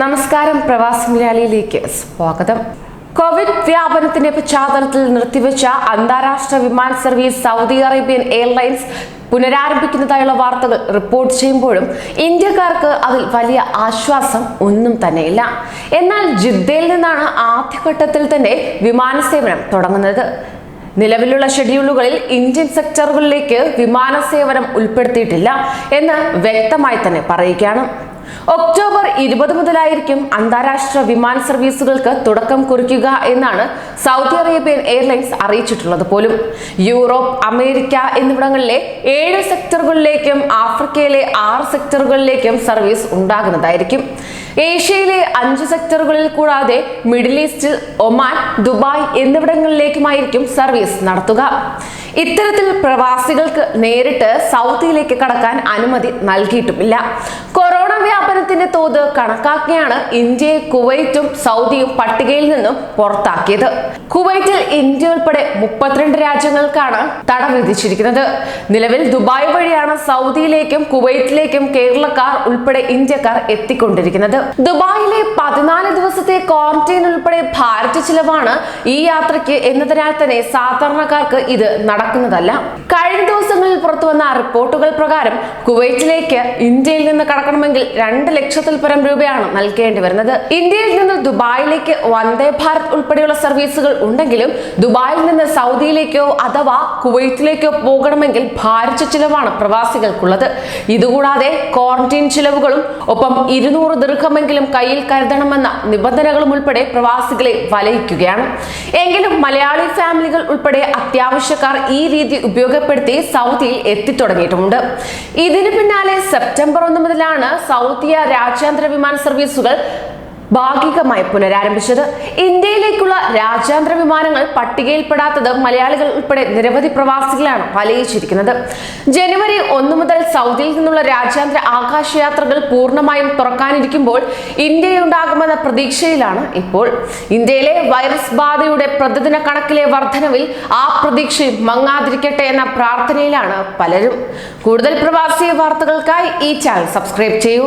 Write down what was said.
നമസ്കാരം പ്രവാസി മലയാളിയിലേക്ക് സ്വാഗതം. കോവിഡ് വ്യാപനത്തിന്റെ പശ്ചാത്തലത്തിൽ നിർത്തിവെച്ച അന്താരാഷ്ട്ര വിമാന സർവീസ് സൗദി അറേബ്യൻ എയർലൈൻസ് പുനരാരംഭിക്കുന്നതായുള്ള വാർത്തകൾ റിപ്പോർട്ട് ചെയ്യുമ്പോഴും ഇന്ത്യക്കാർക്ക് അതിൽ വലിയ ആശ്വാസം ഒന്നും തന്നെയില്ല. എന്നാൽ ജിദ്ദയിൽ നിന്നാണ് ആദ്യഘട്ടത്തിൽ തന്നെ വിമാന സേവനം തുടങ്ങുന്നത്. നിലവിലുള്ള ഷെഡ്യൂളുകളിൽ ഇന്ത്യൻ സെക്ടറുകളിലേക്ക് വിമാന സേവനം ഉൾപ്പെടുത്തിയിട്ടില്ല എന്ന് വ്യക്തമായി തന്നെ പറയുകയാണ്. ഒക്ടോബർ ഇരുപത് മുതലായിരിക്കും അന്താരാഷ്ട്ര വിമാന സർവീസുകൾക്ക് തുടക്കം കുറിക്കുക എന്നാണ് സൗദി അറേബ്യൻ എയർലൈൻസ് അറിയിച്ചിട്ടുള്ളത് പോലും. യൂറോപ്പ് അമേരിക്ക എന്നിവിടങ്ങളിലെ ഏഴ് സെക്ടറുകളിലേക്കും ആഫ്രിക്കയിലെ ആറ് സെക്ടറുകളിലേക്കും സർവീസ് ഉണ്ടാകുന്നതായിരിക്കും. ഏഷ്യയിലെ അഞ്ച് സെക്ടറുകളിൽ കൂടാതെ മിഡിൽ ഈസ്റ്റിൽ ഒമാൻ ദുബായ് എന്നിവിടങ്ങളിലേക്കുമായിരിക്കും സർവീസ് നടത്തുക. ഇത്തരത്തിൽ പ്രവാസികൾക്ക് നേരിട്ട് സൗദിയിലേക്ക് കടക്കാൻ അനുമതി നൽകിയിട്ടുമില്ല. വ്യാപനത്തിന്റെ തോത് കണക്കാക്കിയാണ് ഇന്ത്യയെ കുവൈറ്റും സൗദിയും പട്ടികയിൽ നിന്നും പുറത്താക്കിയത്. കുവൈറ്റിൽ ഇന്ത്യ ഉൾപ്പെടെ മുപ്പത്തിരണ്ട് രാജ്യങ്ങൾക്കാണ് തട വിധിച്ചിരിക്കുന്നത്. നിലവിൽ ദുബായ് വഴിയാണ് സൗദിയിലേക്കും കുവൈറ്റിലേക്കും കേരളക്കാർ ഉൾപ്പെടെ ഇന്ത്യക്കാർ എത്തിക്കൊണ്ടിരിക്കുന്നത്. ദുബായിലെ പതിനാല് ദിവസത്തെ ക്വാറന്റൈൻ ഉൾപ്പെടെ ഭാരത് ചിലവാണ് ഈ യാത്രയ്ക്ക് എന്നതിനാൽ തന്നെ സാധാരണക്കാർക്ക് ഇത് നടക്കുന്നതല്ല. കഴിഞ്ഞ ദിവസങ്ങളിൽ പുറത്തു വന്ന റിപ്പോർട്ടുകൾ പ്രകാരം കുവൈറ്റിലേക്ക് ഇന്ത്യയിൽ നിന്ന് കടക്കണമെങ്കിൽ രണ്ട് ലക്ഷത്തിൽ പരം രൂപയാണ് നൽകേണ്ടി വരുന്നത്. ഇന്ത്യയിൽ നിന്ന് ദുബായിലേക്ക് വന്ദേ ഭാരത് ഉൾപ്പെടെയുള്ള സർവീസുകൾ ഉണ്ടെങ്കിലും ദുബായിൽ നിന്ന് സൗദിയിലേക്കോ അഥവാ കുവൈറ്റിലേക്കോ പോകണമെങ്കിൽ ഭാരിച്ച ചിലവാണ് പ്രവാസികൾക്കുള്ളത്. ഇതുകൂടാതെ ക്വാറന്റീൻ ചിലവുകളും ഒപ്പം ഇരുന്നൂറ് ദീർഘമെങ്കിലും കയ്യിൽ കരുതണമെന്ന നിബന്ധനകളും ഉൾപ്പെടെ പ്രവാസികളെ വലയിക്കുകയാണ്. എങ്കിലും മലയാളി ഫാമിലികൾ ഉൾപ്പെടെ അത്യാവശ്യക്കാർ ഈ രീതി ഉപയോഗപ്പെടുത്തി സൗദിയിൽ എത്തിത്തുടങ്ങിയിട്ടുമുണ്ട്. ഇതിന് പിന്നാലെ സെപ്റ്റംബർ ഒന്ന് മുതലാണ് സൗദിയ രാജ്യാന്തര വിമാന സർവീസുകൾ ഭാഗികമായി പുനരാരംഭിച്ചത്. ഇന്ത്യയിലേക്കുള്ള രാജ്യാന്തര വിമാനങ്ങൾ പട്ടികയിൽപ്പെടാത്തത് മലയാളികൾ ഉൾപ്പെടെ നിരവധി പ്രവാസികളാണ് വലയിച്ചിരിക്കുന്നത് ജനുവരി ഒന്ന് മുതൽ സൗദിയിൽ നിന്നുള്ള രാജ്യാന്തര ആകാശയാത്രകൾ പൂർണമായും തുറക്കാനിരിക്കുമ്പോൾ ഇന്ത്യയുണ്ടാകുമെന്ന പ്രതീക്ഷയിലാണ് ഇപ്പോൾ. ഇന്ത്യയിലെ വൈറസ് ബാധയുടെ പ്രതിദിന കണക്കിലെ വർധനവിൽ ആ പ്രതീക്ഷയും മങ്ങാതിരിക്കട്ടെ എന്ന പ്രാർത്ഥനയിലാണ് പലരും. കൂടുതൽ പ്രവാസി വാർത്തകൾക്കായി ഈ ചാനൽ സബ്സ്ക്രൈബ് ചെയ്യൂ.